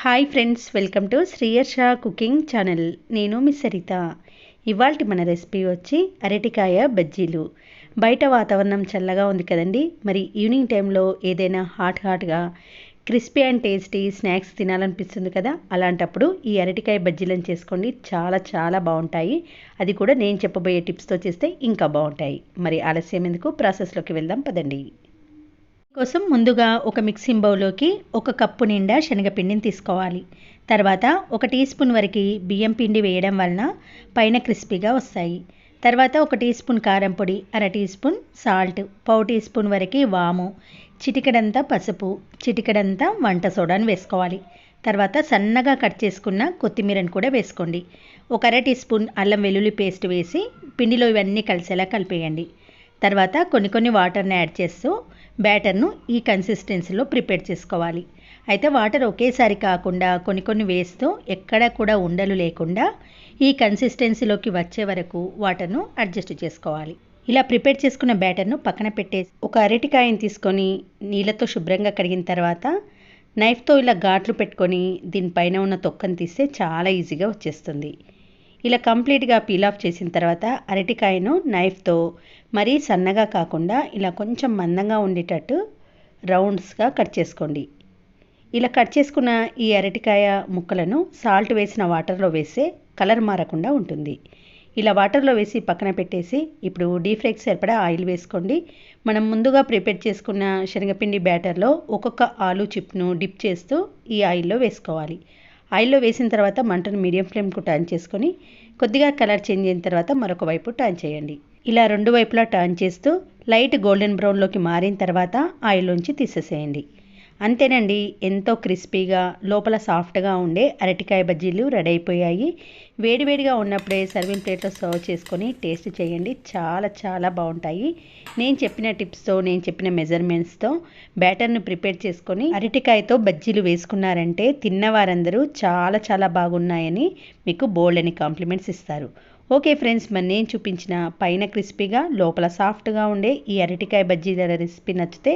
Hi friends welcome to Sriyarsha cooking channel నేను మీ సరిత. ఇవాళ మన రెసిపీ వచ్చి అరటికాయ బజ్జీలు. బయట వాతావరణం చల్లగా ఉంది కదండి. మరి ఈవినింగ్ టైంలో ఏదైనా హాట్ హాట్గా క్రిస్పీ అండ్ టేస్టీ స్నాక్స్ తినాలనిపిస్తుంది కదా? అలాంటప్పుడు ఈ అరటికాయ బజ్జీలను చేసుకోండి. చాలా చాలా బాగుంటాయి. అది కూడా నేను చెప్పబోయే టిప్స్తో చేస్తే ఇంకా బాగుంటాయి. మరి ఆలస్యం ఎందుకు? ప్రాసెస్లోకి వెళ్దాం పదండి. కోసం ముందుగా ఒక మిక్సింగ్ బౌల్లోకి ఒక కప్పు నిండా శనగపిండిని తీసుకోవాలి. తర్వాత ఒక టీ స్పూన్ వరకు బియ్యం పిండి వేయడం వలన పైన క్రిస్పీగా వస్తాయి. తర్వాత ఒక టీ స్పూన్ కారం పొడి అర టీ స్పూన్ సాల్ట్ పావు టీ స్పూన్ వరకు వాము చిటికెడంతా పసుపు చిటికెడంతా వంట సోడాను వేసుకోవాలి. తర్వాత సన్నగా కట్ చేసుకున్న కొత్తిమీరను కూడా వేసుకోండి. ఒక అర టీ స్పూన్ అల్లం వెల్లుల్లి పేస్ట్ వేసి పిండిలో ఇవన్నీ కలిసేలా కలిపేయండి. తర్వాత కొన్ని కొన్ని వాటర్ని యాడ్ చేస్తూ బ్యాటర్ను ఈ కన్సిస్టెన్సీలో ప్రిపేర్ చేసుకోవాలి. అయితే వాటర్ ఒకేసారి కాకుండా కొన్ని కొన్ని వేస్తూ ఎక్కడ కూడా ఉండలు లేకుండా ఈ కన్సిస్టెన్సీలోకి వచ్చే వరకు వాటర్ను అడ్జస్ట్ చేసుకోవాలి. ఇలా ప్రిపేర్ చేసుకున్న బ్యాటర్ను పక్కన పెట్టేసి ఒక అరటికాయని తీసుకొని నీళ్ళతో శుభ్రంగా కడిగిన తర్వాత నైఫ్తో ఇలా ఘాట్లు పెట్టుకొని దీనిపైన ఉన్న తొక్కను తీస్తే చాలా ఈజీగా వచ్చేస్తుంది. ఇలా కంప్లీట్గా పీల్ ఆఫ్ చేసిన తర్వాత అరటికాయను నైఫ్తో మరీ సన్నగా కాకుండా ఇలా కొంచెం మందంగా ఉండేటట్టు రౌండ్స్గా కట్ చేసుకోండి. ఇలా కట్ చేసుకున్న ఈ అరటికాయ ముక్కలను సాల్ట్ వేసిన వాటర్లో వేస్తే కలర్ మారకుండా ఉంటుంది. ఇలా వాటర్లో వేసి పక్కన పెట్టేసి ఇప్పుడు డీప్ ఫ్రైకి సరిపడా ఆయిల్ వేసుకోండి. మనం ముందుగా ప్రిపేర్ చేసుకున్న శనగపిండి బ్యాటర్లో ఒక్కొక్క ఆలు చిప్ను డిప్ చేస్తూ ఈ ఆయిల్లో వేసుకోవాలి. ఆయిల్లో వేసిన తర్వాత మంటను మీడియం ఫ్లేమ్కు టర్న్ చేసుకొని కొద్దిగా కలర్ చేంజ్ అయిన తర్వాత మరొక వైపు టర్న్ చేయండి. ఇలా రెండు వైపులా టర్న్ చేస్తూ లైట్ గోల్డెన్ బ్రౌన్లోకి మారిన తర్వాత ఆయిల్లోంచి తీసేసేయండి. అంతేనండి ఎంతో క్రిస్పీగా లోపల సాఫ్ట్గా ఉండే అరటికాయ బజ్జీలు రెడీ అయిపోయాయి. వేడివేడిగా ఉన్నప్పుడే సర్వింగ్ ప్లేట్లో సర్వ్ చేసుకొని టేస్ట్ చేయండి. చాలా చాలా బాగుంటాయి. నేను చెప్పిన టిప్స్తో నేను చెప్పిన మెజర్మెంట్స్తో బ్యాటర్ను ప్రిపేర్ చేసుకొని అరటికాయతో బజ్జీలు వేసుకున్నారంటే తిన్నవారందరూ చాలా చాలా బాగున్నాయని మీకు బోల్డ్ అని కాంప్లిమెంట్స్ ఇస్తారు. ఓకే ఫ్రెండ్స్ మరి నేను చూపించిన పైన క్రిస్పీగా లోపల సాఫ్ట్గా ఉండే ఈ అరటికాయ బజ్జీల రెసిపీ నచ్చితే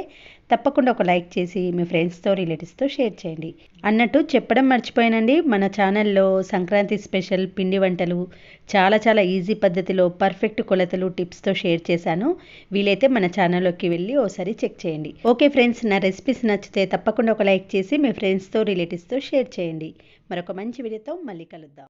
తప్పకుండా ఒక లైక్ చేసి మీ ఫ్రెండ్స్తో రిలేటివ్స్తో షేర్ చేయండి. అన్నట్టు చెప్పడం మర్చిపోయానండి మన ఛానల్లో సంక్రాంతి స్పెషల్ పిండి వంటలు చాలా చాలా ఈజీ పద్ధతిలో పర్ఫెక్ట్ కొలతలు టిప్స్తో షేర్ చేశాను. వీలైతే మన ఛానల్లోకి వెళ్ళి ఓసారి చెక్ చేయండి. ఓకే ఫ్రెండ్స్ నా రెసిపీస్ నచ్చితే తప్పకుండా ఒక లైక్ చేసి మీ ఫ్రెండ్స్తో రిలేటివ్స్తో షేర్ చేయండి. మరొక మంచి వీడియోతో మళ్ళీ కలుద్దాం.